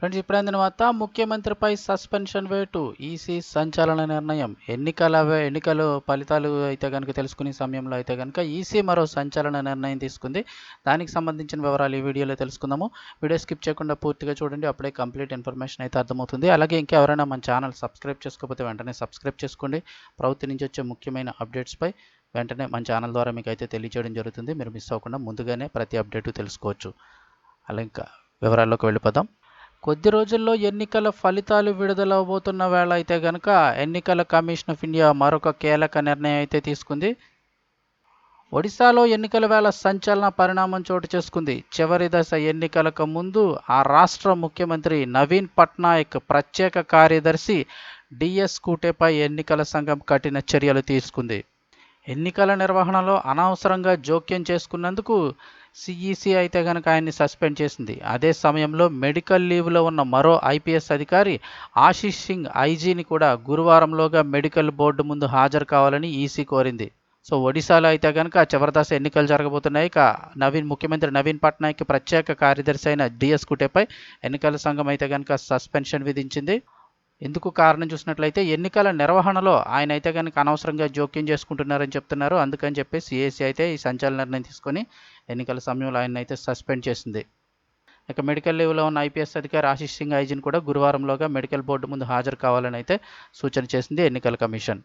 Friends ఇప్పుడు అందిన వార్త ముఖ్యమంత్రిపై సస్పెన్షన్ వేటు ఈసీ సంచలన నిర్ణయం. ఎన్నికల ఎన్నికలు ఫలితాలు అయితే కనుక తెలుసుకునే సమయంలో అయితే కనుక ఈసీ మరో సంచలన నిర్ణయం తీసుకుంది. దానికి సంబంధించిన వివరాలు ఈ వీడియోలో తెలుసుకుందాము. వీడియో స్కిప్ చేయకుండా పూర్తిగా చూడండి అప్పుడే కంప్లీట్ ఇన్ఫర్మేషన్ అయితే అర్థమవుతుంది. అలాగే ఇంకా ఎవరైనా మన ఛానల్ సబ్స్క్రైబ్ చేసుకోకపోతే వెంటనే సబ్స్క్రైబ్ చేసుకోండి. ప్రభుత్వం నుంచి వచ్చే ముఖ్యమైన అప్డేట్స్పై వెంటనే మన ఛానల్ ద్వారా మీకు అయితే తెలియజేయడం జరుగుతుంది. మీరు మిస్ అవ్వకుండా ముందుగానే ప్రతి అప్డేటు తెలుసుకోవచ్చు. అలా ఇంకా వివరాల్లోకి వెళ్ళిపోదాం. కొద్ది రోజుల్లో ఎన్నికల ఫలితాలు విడుదలవబోతున్న వేళ అయితే గనక ఎన్నికల కమిషన్ ఆఫ్ ఇండియా మరొక కీలక నిర్ణయం అయితే తీసుకుంది. ఒడిశాలో ఎన్నికల వేళ సంచలన పరిణామం చోటు చేసుకుంది. చివరి దశ ఎన్నికలకు ముందు ఆ రాష్ట్ర ముఖ్యమంత్రి నవీన్ పట్నాయక్ ప్రత్యేక కార్యదర్శి డిఎస్ కూటేపై ఎన్నికల సంఘం కఠిన చర్యలు తీసుకుంది. ఎన్నికల నిర్వహణలో అనవసరంగా జోక్యం చేసుకున్నందుకు సిఈసి అయితే కనుక ఆయన్ని సస్పెండ్ చేసింది. అదే సమయంలో మెడికల్ లీవ్లో ఉన్న మరో ఐపీఎస్ అధికారి ఆశీష్ సింగ్ ఐజీని కూడా గురువారంలోగా మెడికల్ బోర్డు ముందు హాజరు కావాలని ఈసీ కోరింది. సో ఒడిశాలో అయితే కనుక చివరిదశ ఎన్నికలు జరగబోతున్నాయి. ఇక నవీన్ ముఖ్యమంత్రి నవీన్ పట్నాయక్ ప్రత్యేక కార్యదర్శి అయిన డిఎస్ కుటేపై ఎన్నికల సంఘం అయితే కనుక సస్పెన్షన్ విధించింది. ఎందుకు కారణం చూసినట్లయితే ఎన్నికల నిర్వహణలో ఆయన అయితే కనుక అనవసరంగా జోక్యం చేసుకుంటున్నారని చెప్తున్నారు. అందుకని చెప్పి సిఏసీ అయితే ఈ సంచలన నిర్ణయం తీసుకొని ఎన్నికల సమయంలో ఆయన అయితే సస్పెండ్ చేసింది. ఇక మెడికల్ లీవ్లో ఉన్న ఐపీఎస్ అధికారి ఆశీష్ సింగ్ ఐజిన్ కూడా గురువారంలోగా మెడికల్ బోర్డు ముందు హాజరు కావాలని అయితే సూచన చేసింది ఎన్నికల కమిషన్.